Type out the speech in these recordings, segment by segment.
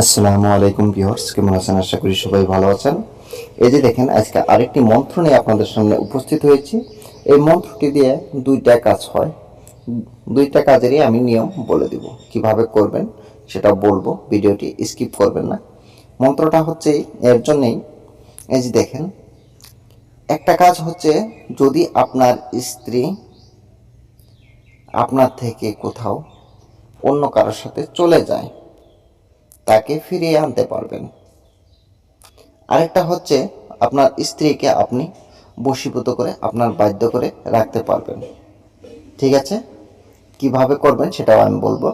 আসসালামু আলাইকুম ভিউয়ার্স, কেমন আছেন? আশা করি সবাই ভালো আছেন। এই যে দেখেন, আজকে আরেকটি মন্ত্র নিয়ে আপনাদের সামনে উপস্থিত হয়েছি। এই মন্ত্রটি দিয়ে দুইটা কাজ হয়। দুইটা কাজেরই আমি নিয়ম বলে দিব। কীভাবে করবেন সেটা বলব, ভিডিওটি স্কিপ করবেন না। মন্ত্রটা হচ্ছে এর জন্যেই এই যে দেখেন, একটা কাজ হচ্ছে যদি আপনার স্ত্রী আপনার থেকে কোথাও অন্য কারোর সাথে চলে যায় তাকে ফিরিয়ে আনতে পারবেন। আরেকটা হচ্ছে আপনার স্ত্রীকে আপনি বশীভূত করে, আপনার বাধ্য করে রাখতে পারবেন। ঠিক আছে? কীভাবে করবেন সেটাও আমি বলব।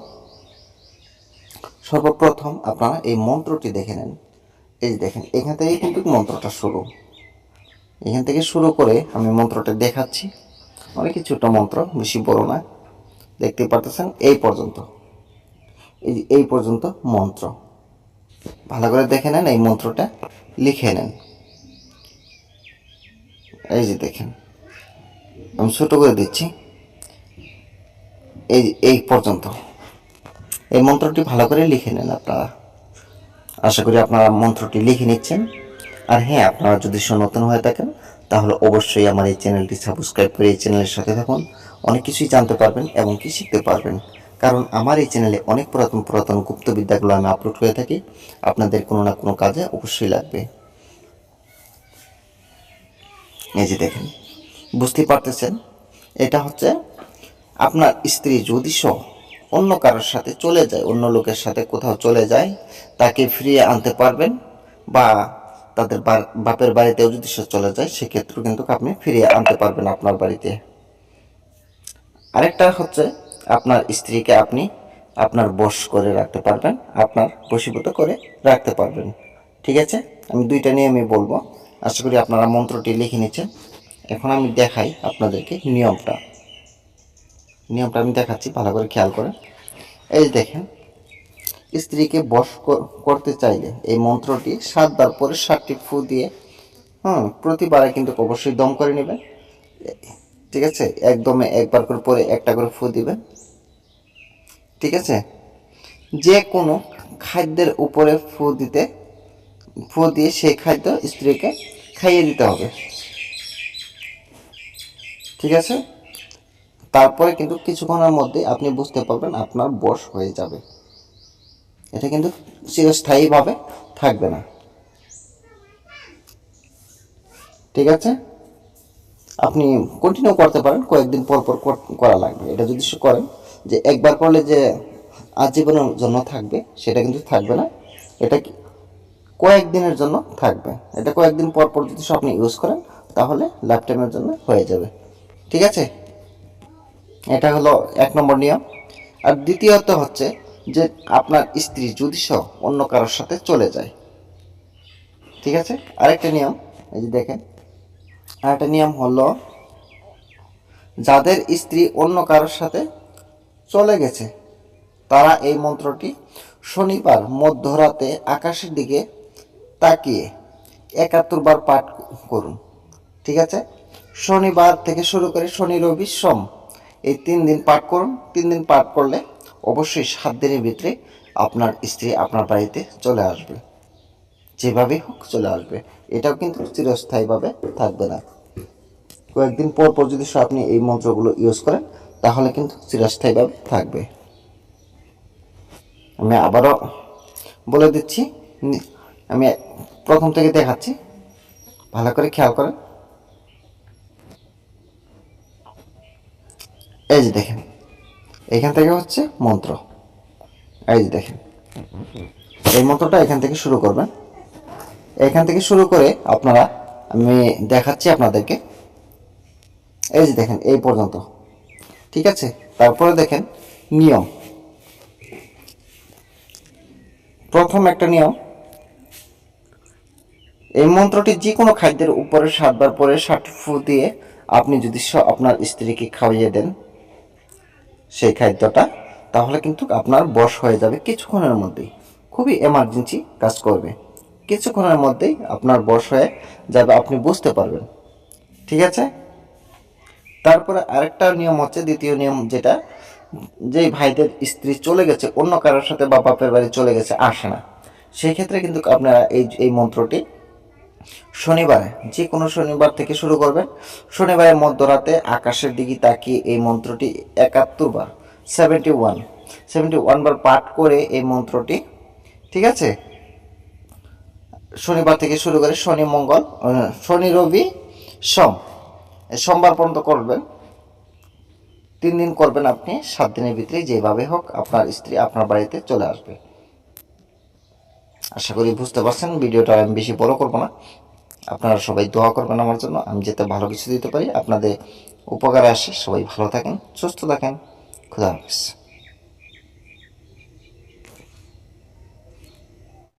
সর্বপ্রথম আপনারা এই মন্ত্রটি দেখে নেন। এই দেখেন, এখান থেকে কিন্তু মন্ত্রটা শুরু। এখান থেকে শুরু করে আমি মন্ত্রটা দেখাচ্ছি। অনেক ছোটো মন্ত্র, বেশি বড় না। দেখতে পারতেছেন? এই পর্যন্ত। এই পর্যন্ত মন্ত্র। ভালো করে দেখে নেন এই মন্ত্রটা, লিখে নেন। এই যে দেখেন, আমি ছোট করে দিচ্ছি। এই এই পর্যন্ত। এই মন্ত্রটি ভালো করে লিখে নেন আপনারা। আশা করি আপনারা মন্ত্রটি লিখে নিচ্ছেন। আর হ্যাঁ আপনারা যদি নতুন হয়ে থাকেন, তাহলে অবশ্যই আমার এই চ্যানেলটি সাবস্ক্রাইব করে এই চ্যানেলের সাথে থাকুন। অনেক কিছুই জানতে পারবেন এবং কি শিখতে পারবেন। কারণ আমার এই চ্যানেলে অনেক পুরাতন পুরাতন গুপ্তবিদ্যাগুলো আমি আপলোড করে থাকি। আপনাদের কোনো না কোনো কাজে অবশ্যই লাগবে। এই যে দেখেন বুঝতেই পারতেছেন? এটা হচ্ছে আপনার স্ত্রী যদি সহ অন্য কারোর সাথে চলে যায়, অন্য লোকের সাথে কোথাও চলে যায়, তাকে ফিরিয়ে আনতে পারবেন বা তাদের বাপের বাড়িতেও যদি সে চলে যায়, সেক্ষেত্রেও কিন্তু আপনি ফিরিয়ে আনতে পারবেন আপনার বাড়িতে। আরেকটা হচ্ছে আপনার স্ত্রীকে আপনি আপনার বশ করে রাখতে পারবেন, আপনার বশীভূত করে রাখতে পারবেন। ঠিক আছে? আমি দুইটা নিয়ে আমি বলব। আশা করি আপনারা মন্ত্রটি লিখে নিচ্ছেন। এখন আমি দেখাই আপনাদেরকে নিয়মটা। নিয়মটা আমি দেখাচ্ছি, ভালো করে খেয়াল করেন। এই দেখেন, স্ত্রীকে বশ করতে চাইলে এই মন্ত্রটি সাতবার পরে সাতটি ফু দিয়ে, হুম, প্রতিবারে কিন্তু অবশ্যই দম করে নেবেন। ঠিক আছে? একদমে একবার করে পরে একটা করে ফু দিবেন। ঠিক আছে? যে কোনো খাদ্যের উপরে ফু দিতে, ফু দিয়ে সেই খাদ্য স্ত্রীকে খাইয়ে দিতে হবে। ঠিক আছে? তারপরে কিন্তু কিছুক্ষণের মধ্যে আপনি বুঝতে পারবেন আপনার বশ হয়ে যাবে। এটা কিন্তু চিরস্থায়ীভাবে থাকবে না। ঠিক আছে? আপনি কন্টিনিউ করতে পারেন, কয়েকদিন পর পর করা লাগবে। এটা যদি করেন যে একবার করলে যে আজীবনের জন্য থাকবে, সেটা কিন্তু থাকবে না। এটা কয়েকদিনের জন্য থাকবে। এটা কয়েকদিন পর পর যদি আপনি ইউজ করেন, তাহলে লাইফ টাইমের জন্য হয়ে যাবে। ঠিক আছে? এটা হলো এক নম্বর নিয়ম। আর দ্বিতীয়ত হচ্ছে যে আপনার স্ত্রী যদি সহ অন্য কারোর সাথে চলে যায়। ঠিক আছে? আরেকটা নিয়ম, এই যে দেখেন। আরেকটা নিয়ম হলো, যাদের স্ত্রী অন্য কারোর সাথে চলে গেছে। তারা এই মন্ত্রটি শনিবার মধ্যরাতে আকাশের দিকে তাকিয়ে একাত্তর বার পাঠ করুন। ঠিক আছে? শনিবার থেকে শুরু করে শনি, রবি, সোম এই তিন দিন পাঠ করুন। তিন দিন পাঠ করলে অবশ্যই সাত দিনের ভিতরে আপনার স্ত্রী আপনার বাড়িতে চলে আসবে। যেভাবেই হোক চলে আসবে। এটাও কিন্তু চিরস্থায়ীভাবে থাকবে না। কয়েকদিন পর পর যদি আপনি এই মন্ত্রগুলো ইউজ করেন তাহলে কিন্তু চিরস্থায়ীভাবে থাকবে। আমি আবারও বলে দিচ্ছি আমি প্রথম থেকে দেখাচ্ছি। ভালো করে খেয়াল করেন। এই যে দেখেন, এখান থেকে হচ্ছে মন্ত্র। এই যে দেখেন, এই মন্ত্রটা এখান থেকে শুরু করবেন। এখান থেকে শুরু করে আপনারা, আমি দেখাচ্ছি আপনাদেরকে। এই যে দেখেন, এই পর্যন্ত। ঠিক আছে? তারপরে দেখেন, নিয়ম। প্রথম একটা নিয়ম, এই মন্ত্রটি যে কোনো খাদ্যের উপরে সাতবার পরে ষাট ফু দিয়ে আপনি যদি আপনার স্ত্রীকে খাওয়িয়ে দেন সেই খাদ্যটা, তাহলে কিন্তু আপনার বশ হয়ে যাবে কিছুক্ষণের মধ্যেই। খুবই এমার্জেন্সি কাজ করবে। কিছুক্ষণের মধ্যেই আপনার বশ হয়ে যাবে, আপনি বুঝতে পারবেন। ঠিক আছে? তারপরে আরেকটা নিয়ম হচ্ছে, দ্বিতীয় নিয়ম যেটা যেই ভাইদের স্ত্রী চলে গেছে, অন্য কারোর সাথে বা বাপের বাড়ি চলে গেছে, আসে না। সেই ক্ষেত্রে কিন্তু আপনারা এই এই মন্ত্রটি শনিবারে যে কোনো শনিবার থেকে শুরু করবেন। শনিবারের মধ্যরাতে আকাশের দিকে তাকিয়ে এই মন্ত্রটি একাত্তর বার সেভেন্টি ওয়ান সেভেন্টি ওয়ান বার পাঠ করে এই মন্ত্রটি, ঠিক আছে? শনিবার থেকে শুরু করে শনি, মঙ্গল শনি, রবি, সোম। সোমবার পর্যন্ত করবেন। তিন দিন করবেন আপনি, সাত দিনের ভিতরে যেভাবে হোক আপনার স্ত্রী আপনার বাড়িতে চলে আসবে। আশা করি বুঝতে পারছেন, ভিডিওটা আমি বেশি বড় করব না। আপনারা সবাই দোয়া করবেন আমার জন্য, আমি যাতে ভালো কিছু দিতে পারি। আপনাদের উপকারে আসে, সবাই ভালো থাকেন, সুস্থ থাকেন। খুদা হাফিজ।